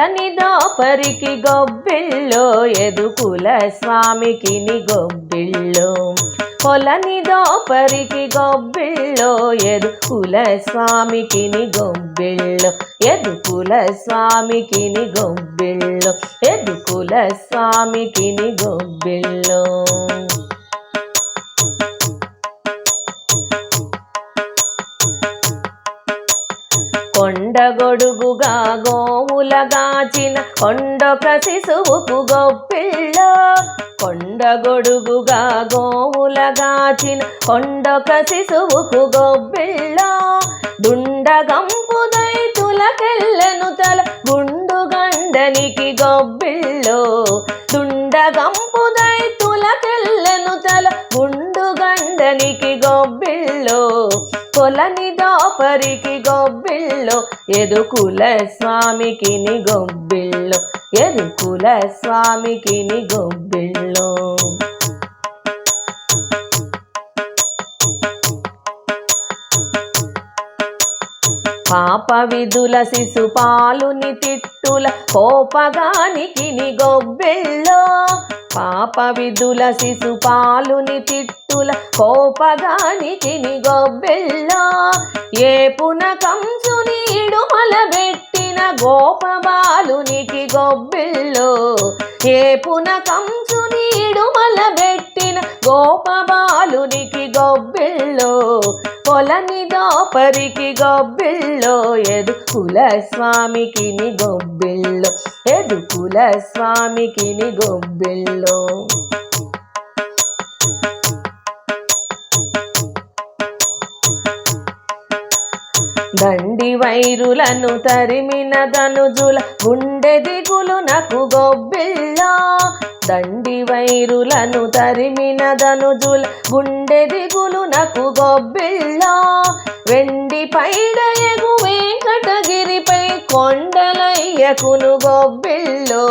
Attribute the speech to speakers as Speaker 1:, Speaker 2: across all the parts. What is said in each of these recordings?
Speaker 1: కొలని దోపరికి గొబ్బిళ్ళు ఎదుకుల స్వామికి గొబ్బిళ్ళు గొబ్బిళ్ళో కొలని దోపరికి గొబ్బిళ్ళో ఎదుకుల స్వామికి గొబ్బిళ్ళు ఎదుకుల స్వామికి గొబ్బిళ్ళు ఎదుకుల స్వామికి గొబ్బిళ్ళు కొండగొడుగుగా గోవులగాచిన కొండొక శిశువుకు గొప్పిళ్ళ. కొండగొడుగుగా గోవులగాచిన కొండొక శిశువుకు గొబ్బిళ్ళ దుండగంపు దైతులకెళ్ళెను తల గుండు గండనికి గొబ్బిళ్ళో దుండగంపు దైతులకెళ్ళెను తల గుండు గండనికి కొలని దోపరికి గొబ్బిళ్ళు ఎదుకుల స్వామికి ని గొబ్బిళ్ళు ఎదుకుల స్వామికి ని గొబ్బిళ్ళు. పాప విధుల శిశుపాలుని తిట్టుల కోపగానికి గొబ్బెల్లో పాప విధుల శిశుపాలుని తిట్టుల కోపగానికి గొబ్బెల్లో గొబ్బెళ్ళో ఏ పున కంసుని ఇడుమల గోపబాలునికి గొబ్బెళ్ళో ఏపున కంచు నీడు మలబెట్టిన పెట్టిన గోపబాలునికి గొబ్బెళ్ళో కొలని దోపరికి గొబ్బిళ్ళో ఎదుకుల స్వామికిని ని ఎదుకుల స్వామికిని దండి వైరులను తరిమిన ధనుజుల గుండె దిగులు నకు గొబ్బిల్లా దండి వైరులను తరిమిన ధనుజుల గుండె దిగులు నకు గొబ్బిల్లా వెండి పైడయగు వెంకటగిరిపై కొండలయ్యకును గొబ్బిల్లో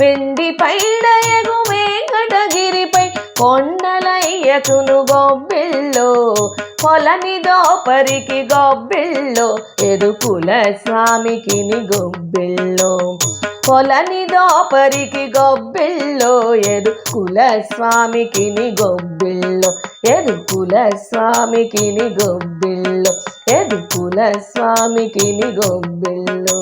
Speaker 1: వెండి పైడయగు వెంకటగిరిపై కొండలయ్యకును గొబ్బిల్లో కొలని దోపరికి గొబ్బిళ్ళు ఎదుకుల స్వామికి గొబ్బిళ్ళు గొబ్బిళ్ళో పరికి దోపరికి ఎదుకుల స్వామికి గొబ్బిళ్ళు ఎదుకుల స్వామికి గొబ్బిళ్ళు ఎదుకుల స్వామికి గొబ్బిళ్ళు